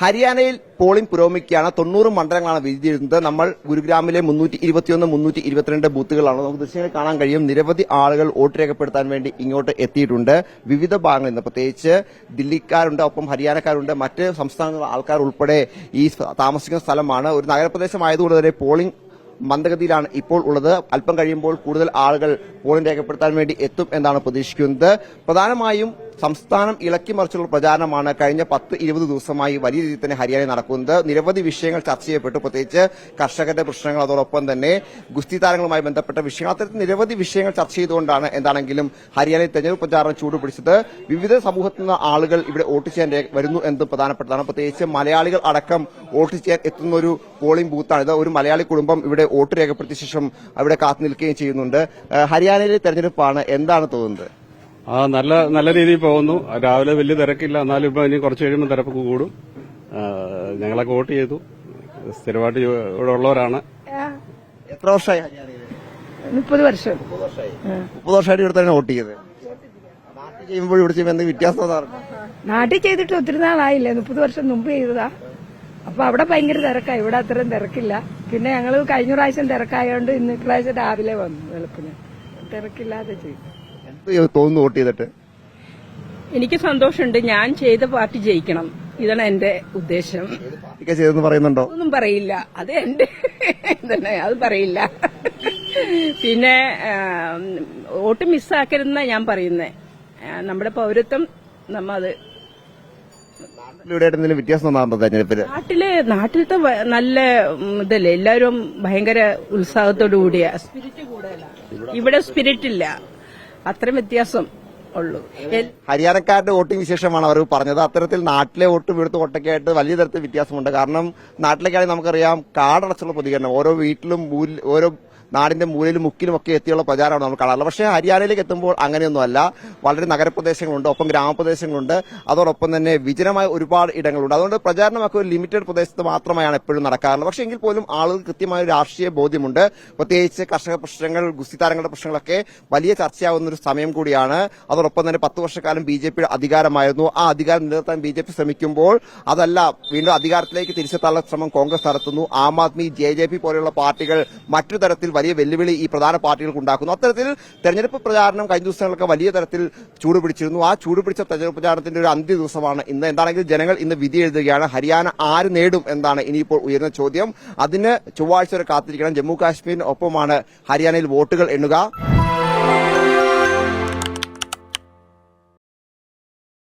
ഹരിയാനയിൽ പോളിംഗ് പുരോഗമിക്കുകയാണ്. തൊണ്ണൂറ് മണ്ഡലങ്ങളാണ് വിധിയിരുന്നത് നമ്മൾ ഗുരുഗ്രാമിലെ മുന്നൂറ്റി ഇരുപത്തിയൊന്ന് മുന്നൂറ്റി ഇരുപത്തിരണ്ട് ബൂത്തുകളാണ് നമുക്ക് ദൃശ്യങ്ങൾ കാണാൻ കഴിയും. നിരവധി ആളുകൾ വോട്ട് രേഖപ്പെടുത്താൻ വേണ്ടി ഇങ്ങോട്ട് എത്തിയിട്ടുണ്ട്. വിവിധ ഭാഗങ്ങളിൽ നിന്ന് പ്രത്യേകിച്ച് ദില്ലിക്കാരുണ്ട് ഒപ്പം ഹരിയാനക്കാരുണ്ട്. മറ്റ് സംസ്ഥാനങ്ങളിലെ ആൾക്കാർ ഉൾപ്പെടെ ഈ താമസിക്കുന്ന സ്ഥലമാണ്. ഒരു നഗരപ്രദേശമായതുകൊണ്ട് തന്നെ പോളിംഗ് മന്ദഗതിയിലാണ് ഇപ്പോൾ ഉള്ളത്. അല്പം കഴിയുമ്പോൾ കൂടുതൽ ആളുകൾ പോളിംഗ് രേഖപ്പെടുത്താൻ വേണ്ടി എത്തും എന്നാണ് പ്രതീക്ഷിക്കുന്നത്. പ്രധാനമായും സംസ്ഥാനം ഇളക്കി മറിച്ചുള്ള പ്രചാരണമാണ് കഴിഞ്ഞ പത്ത് ഇരുപത് ദിവസമായി വലിയ രീതിയിൽ തന്നെ ഹരിയാനയിൽ നടക്കുന്നത്. നിരവധി വിഷയങ്ങൾ ചർച്ച ചെയ്യപ്പെട്ടു. പ്രത്യേകിച്ച് കർഷകരുടെ പ്രശ്നങ്ങൾ അതോടൊപ്പം തന്നെ ഗുസ്തി താരങ്ങളുമായി ബന്ധപ്പെട്ട വിഷയങ്ങൾ. അത്തരത്തിൽ നിരവധി വിഷയങ്ങൾ ചർച്ച ചെയ്തുകൊണ്ടാണ് എന്താണെങ്കിലും ഹരിയാനയിൽ തെരഞ്ഞെടുപ്പ് പ്രചാരണം ചൂടുപിടിച്ചത്. വിവിധ സമൂഹത്തിൽ നിന്ന് ആളുകൾ ഇവിടെ വോട്ട് ചെയ്യാൻ വരുന്നു എന്നതും പ്രധാനപ്പെട്ടതാണ്. പ്രത്യേകിച്ച് മലയാളികൾ അടക്കം വോട്ട് ചെയ്യാൻ എത്തുന്ന ഒരു പോളിംഗ് ബൂത്താണ്. ഇത് ഒരു മലയാളി കുടുംബം ഇവിടെ വോട്ട് രേഖപ്പെടുത്തിയ ശേഷം അവിടെ കാത്തു നിൽക്കുകയും ചെയ്യുന്നുണ്ട്. ഹരിയാനയിലെ തെരഞ്ഞെടുപ്പാണ് എന്താണ് തോന്നുന്നത്? ആ നല്ല നല്ല രീതിയിൽ പോകുന്നു. രാവിലെ വലിയ തിരക്കില്ല. എന്നാലും ഇപ്പൊ ഇനി കുറച്ച് കഴിയുമ്പോൾ തിരക്ക് കൂടും. ഞങ്ങളൊക്കെ വോട്ട് ചെയ്തു. സ്ഥിരമായിട്ട് ഇവിടെ ഉള്ളവരാണ്. എത്ര വർഷമായി മുപ്പത് വർഷം. മുപ്പത് വർഷമായി. മുപ്പത് വർഷമായിട്ട് ഇവിടെ തന്നെ വോട്ട് ചെയ്തത്. നാട്ടിൽ ചെയ്യുമ്പോൾ ഇവിടെ ചെയ്യുമ്പോൾ എന്തെങ്കിലും വ്യത്യാസം? നാട്ടിൽ ചെയ്തിട്ട് ഒത്തിരി നാളായില്ലേ? മുപ്പത് വർഷം മുമ്പ് ചെയ്തതാ. അപ്പൊ അവിടെ ഭയങ്കര തിരക്കാ. ഇവിടെ അത്രയും തിരക്കില്ല. പിന്നെ ഞങ്ങൾ കഴിഞ്ഞ പ്രാവശ്യം തിരക്കായതുകൊണ്ട് ഇന്ന് പ്രാവശ്യം രാവിലെ വന്നു വെളുപ്പിന്. തിരക്കില്ലാതെ ചെയ്തു. എന്ത് തോന്നുന്നു വോട്ട് ചെയ്തിട്ട്. എനിക്ക് സന്തോഷമുണ്ട്. ഞാൻ ചെയ്ത പാർട്ടി ജയിക്കണം. ഇതാണ് എന്റെ ഉദ്ദേശം. ചെയ്തെന്ന് പറയുന്നുണ്ടോ? ഒന്നും പറയില്ല. അത് എന്റെ തന്നെ. അത് പറയില്ല. പിന്നെ വോട്ട് മിസ്സാക്കരുതെന്നാ ഞാൻ പറയുന്നേ. നമ്മുടെ പൗരത്വം നമ്മ അത് എന്തെങ്കിലും വ്യത്യാസം നാട്ടിൽ നാട്ടിലത്തെ നല്ല ഇതല്ലേ എല്ലാവരും ഭയങ്കര ഉത്സാഹത്തോടു കൂടിയ സ്പിരിറ്റ് കൂടുതലാണ് ഇവിടെ സ്പിരിറ്റ് ഇല്ല. അത്രയും വ്യത്യാസം ഉള്ളൂ. ഹരിയാനക്കാരുടെ വോട്ടിംഗ് വിശേഷമാണ് അവർ പറഞ്ഞത്. അത്തരത്തിൽ നാട്ടിലെ വോട്ടും ഇവിടുത്തെ വോട്ടൊക്കെ ആയിട്ട് വലിയ തരത്തിൽ വ്യത്യാസമുണ്ട്. കാരണം നാട്ടിലേക്കാണെങ്കിൽ നമുക്കറിയാം കാടടച്ചുള്ള പ്രതികരണം. ഓരോ വീട്ടിലും ഓരോ നാടിന്റെ മൂലയിലും മുക്കിലും ഒക്കെ എത്തിയുള്ള പ്രചാരമാണ് നമ്മൾ കാണാറുള്ളത്. പക്ഷേ ഹരിയാനയിലേക്ക് എത്തുമ്പോൾ അങ്ങനെയൊന്നുമല്ല. വളരെ നഗരപ്രദേശങ്ങളുണ്ട് ഒപ്പം ഗ്രാമപ്രദേശങ്ങളുണ്ട്. അതോടൊപ്പം തന്നെ വിജനമായ ഒരുപാട് ഇടങ്ങളുണ്ട്. അതുകൊണ്ട് പ്രചാരണമൊക്കെ ഒരു ലിമിറ്റഡ് പ്രദേശത്ത് മാത്രമായാണ് എപ്പോഴും നടക്കാറുള്ളത്. പക്ഷേ എങ്കിൽ പോലും ആളുകൾ കൃത്യമായ രാഷ്ട്രീയ ബോധ്യമുണ്ട്. പ്രത്യേകിച്ച് കർഷക പ്രശ്നങ്ങൾ ഗുസ്തിതാരങ്ങളുടെ പ്രശ്നങ്ങളൊക്കെ വലിയ ചർച്ചയാവുന്ന ഒരു സമയം കൂടിയാണ്. അതോടൊപ്പം തന്നെ പത്ത് വർഷക്കാലം ബി ജെ പിയുടെ അധികാരമായിരുന്നു. ആ അധികാരം നിലനിർത്താൻ ബി ജെ പി ശ്രമിക്കുമ്പോൾ അതല്ല വീണ്ടും അധികാരത്തിലേക്ക് തിരിച്ചെത്താനുള്ള ശ്രമം കോൺഗ്രസ് നടത്തുന്നു. ആം ആദ്മി ജെ പോലെയുള്ള പാർട്ടികൾ മറ്റു തരത്തിൽ വലിയ വെല്ലുവിളി ഈ പ്രധാന പാർട്ടികൾക്ക് ഉണ്ടാക്കുന്നു. അത്തരത്തിൽ തെരഞ്ഞെടുപ്പ് പ്രചാരണം കഴിഞ്ഞ ദിവസങ്ങളൊക്കെ വലിയ തരത്തിൽ ചൂട് പിടിച്ചിരുന്നു. ആ ചൂട് പിടിച്ച തെരഞ്ഞെടുപ്പ് പ്രചാരണത്തിന്റെ ഒരു അന്ത്യ ദിവസമാണ് ഇന്ന്. എന്താണെങ്കിലും ജനങ്ങൾ ഇന്ന് വിധി എഴുതുകയാണ്. ഹരിയാന ആര് നേടും എന്നാണ് ഇനിയിപ്പോൾ ഉയർന്ന ചോദ്യം. അതിന് ചൊവ്വാഴ്ച വരെ കാത്തിരിക്കണം. ജമ്മു കാശ്മീരിന് ഒപ്പമാണ് ഹരിയാനയിൽ വോട്ടുകൾ എണ്ണുക.